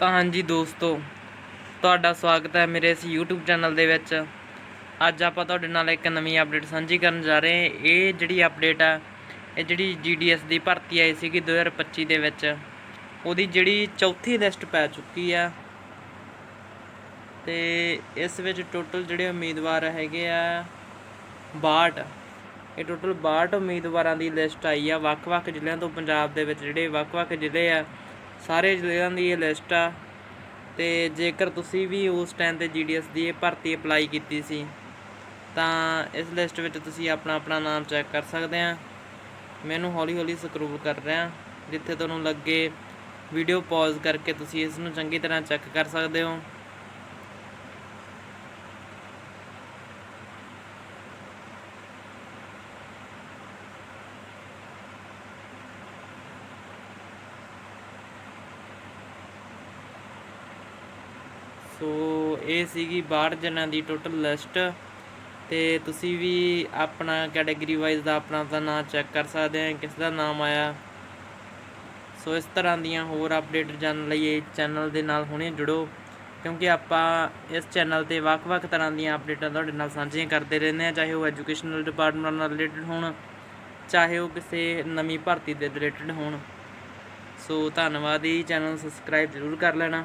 ਤਾਂ ਹਾਂਜੀ ਦੋਸਤੋ, ਤੁਹਾਡਾ ਸਵਾਗਤ ਹੈ ਮੇਰੇ ਇਸ YouTube ਚੈਨਲ ਦੇ ਵਿੱਚ। ਅੱਜ ਆਪਾਂ ਤੁਹਾਡੇ ਨਾਲ ਇੱਕ ਨਵੀਂ ਅਪਡੇਟ ਸਾਂਝੀ ਕਰਨ ਜਾ ਰਹੇ ਹਾਂ। ਇਹ ਜਿਹੜੀ ਅਪਡੇਟ ਆ, ਇਹ ਜਿਹੜੀ GDS ਦੀ ਭਰਤੀ ਆਈ ਸੀਗੀ 2025 ਦੇ ਵਿੱਚ, ਉਹਦੀ ਜਿਹੜੀ ਚੌਥੀ ਲਿਸਟ ਪੈ ਚੁੱਕੀ ਆ। ਤੇ ਇਸ ਵਿੱਚ ਟੋਟਲ ਜਿਹੜੇ ਉਮੀਦਵਾਰ ਹੈਗੇ ਆ 62 ਇਹ ਟੋਟਲ 62 ਉਮੀਦਵਾਰਾਂ ਦੀ ਲਿਸਟ ਆਈ ਆ। ਵੱਖ-ਵੱਖ ਜ਼ਿਲ੍ਹਿਆਂ ਤੋਂ ਪੰਜਾਬ ਦੇ ਵਿੱਚ ਜਿਹੜੇ ਵੱਖ-ਵੱਖ ਜ਼ਿਲ੍ਹੇ ਆ ਸਾਰੇ ਜ਼ਿਲ੍ਹਿਆਂ ਦੀ ਇਹ ਲਿਸਟ ਆ। ਤੇ ਜੇਕਰ ਤੁਸੀਂ ਵੀ ਉਸ ਟਾਈਮ ਤੇ GDS ਦੀ ਇਹ ਭਰਤੀ ਅਪਲਾਈ ਕੀਤੀ ਸੀ, ਤਾਂ ਇਸ ਲਿਸਟ ਵਿੱਚ ਤੁਸੀਂ ਆਪਣਾ ਆਪਣਾ ਨਾਮ ਚੈੱਕ ਕਰ ਸਕਦੇ ਆ। ਮੈਨੂੰ ਹੌਲੀ-ਹੌਲੀ ਸਕਰੋਲ ਕਰ ਰਿਹਾ ਜਿੱਥੇ ਤੁਹਾਨੂੰ ਲੱਗੇ ਵੀਡੀਓ ਪੌਜ਼ ਕਰਕੇ ਤੁਸੀਂ ਇਸ ਨੂੰ ਚੰਗੀ ਤਰ੍ਹਾਂ ਚੈੱਕ ਕਰ ਸਕਦੇ ਹੋ। ਸੋ ਇਹ ਸੀਗੀ 62 ਜਣਾਂ ਦੀ ਟੋਟਲ ਲਿਸਟ ਤੇ ਤੁਸੀਂ ਵੀ ਆਪਣਾ ਕੈਟਾਗਰੀ ਵਾਈਜ਼ ਦਾ ਆਪਣਾ ਦਾ ਨਾਮ ਚੈੱਕ ਕਰ ਸਕਦੇ ਆ ਕਿਸ ਦਾ ਨਾਮ ਆਇਆ। ਸੋ ਇਸ ਤਰ੍ਹਾਂ ਦੀਆਂ ਹੋਰ ਅਪਡੇਟ ਜਾਣਨ ਲਈ ਇਹ ਚੈਨਲ ਦੇ ਨਾਲ ਹੁਣੇ ਜੁੜੋ, ਕਿਉਂਕਿ ਆਪਾਂ ਇਸ ਚੈਨਲ ਤੇ ਵੱਖ-ਵੱਖ ਤਰ੍ਹਾਂ ਦੀਆਂ ਅਪਡੇਟਾਂ ਤੁਹਾਡੇ ਨਾਲ ਸਾਂਝੀਆਂ ਕਰਦੇ ਰਹਿੰਦੇ ਹਾਂ, ਚਾਹੇ ਉਹ ਐਜੂਕੇਸ਼ਨਲ ਡਿਪਾਰਟਮੈਂਟ ਨਾਲ ਰਿਲੇਟਡ ਹੋਣ, ਚਾਹੇ ਉਹ ਕਿਸੇ ਨਵੀਂ ਭਰਤੀ ਦੇ ਰਿਲੇਟਡ ਹੋਣ। ਸੋ ਧੰਨਵਾਦ ਜੀ ਚੈਨਲ ਸਬਸਕ੍ਰਾਈਬ ਜ਼ਰੂਰ ਕਰ ਲੈਣਾ।